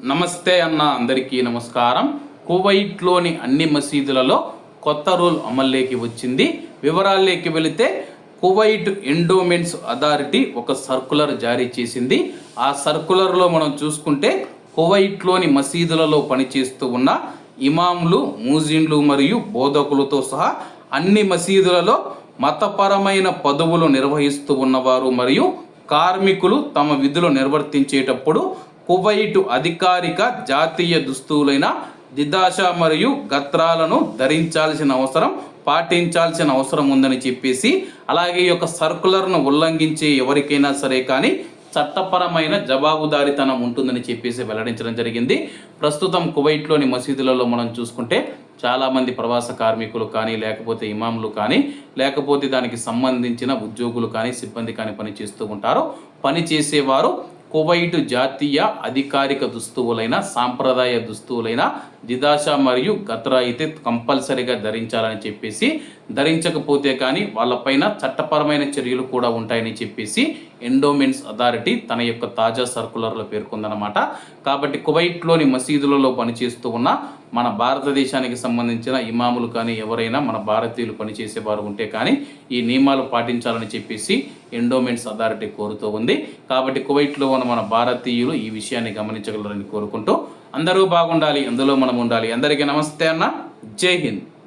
నమస్తే అన్న అందరికీ నమస్కారం. కువైట్లోని అన్ని మసీదులలో కొత్త రూల్ అమల్లోకి వచ్చింది. వివరాల్లోకి వెళితే కువైట్ ఎండోమెంట్స్ అథారిటీ ఒక సర్కులర్ జారీ చేసింది. ఆ సర్కులర్లో మనం చూసుకుంటే కువైట్లోని మసీదులలో పనిచేస్తూ ఉన్న ఇమాంలు మూజిన్లు మరియు బోధకులతో సహా అన్ని మసీదులలో మతపరమైన పదవులు నిర్వహిస్తూ ఉన్నవారు మరియు కార్మికులు తమ విధులు నిర్వర్తించేటప్పుడు కువైటు అధికారిక జాతీయ దుస్తువులైన దిదాష మరియు గత్రాలను ధరించాల్సిన అవసరం పాటించాల్సిన అవసరం ఉందని చెప్పేసి అలాగే ఈ యొక్క సర్కులర్ను ఉల్లంఘించే ఎవరికైనా సరే కానీ చట్టపరమైన జవాబుదారితనం ఉంటుందని చెప్పేసి వెల్లడించడం జరిగింది. ప్రస్తుతం కువైట్లోని మసీదులలో మనం చూసుకుంటే చాలామంది ప్రవాస కార్మికులు కానీ లేకపోతే ఇమాములు కానీ లేకపోతే దానికి సంబంధించిన ఉద్యోగులు కానీ సిబ్బంది కానీ పనిచేస్తూ ఉంటారు. పని చేసేవారు కువైట్ జాతీయ అధికారిక దుస్తువులైన సాంప్రదాయ దుస్తువులైన దిదాష మరియు గత్రా అయితే కంపల్సరీగా ధరించాలని చెప్పేసి ధరించకపోతే కానీ వాళ్ళపైన చట్టపరమైన చర్యలు కూడా ఉంటాయని చెప్పేసి ఎండోమెంట్స్ అథారిటీ తన యొక్క తాజా సర్కులర్లో పేర్కొందనమాట కాబట్టి కువైట్లోని మసీదులలో పనిచేస్తూ ఉన్న మన భారతదేశానికి సంబంధించిన ఇమాములు కానీ ఎవరైనా మన భారతీయులు పనిచేసేవారు ఉంటే కానీ ఈ నియమాలు పాటించాలని చెప్పేసి ఎండోమెంట్స్ అథారిటీ కోరుతూ ఉంది. కాబట్టి కువైట్లో ఉన్న మన భారతీయులు ఈ విషయాన్ని గమనించగలరని కోరుకుంటూ అందరూ బాగుండాలి అందులో మనం ఉండాలి. అందరికీ నమస్తే అన్న. జై హింద్.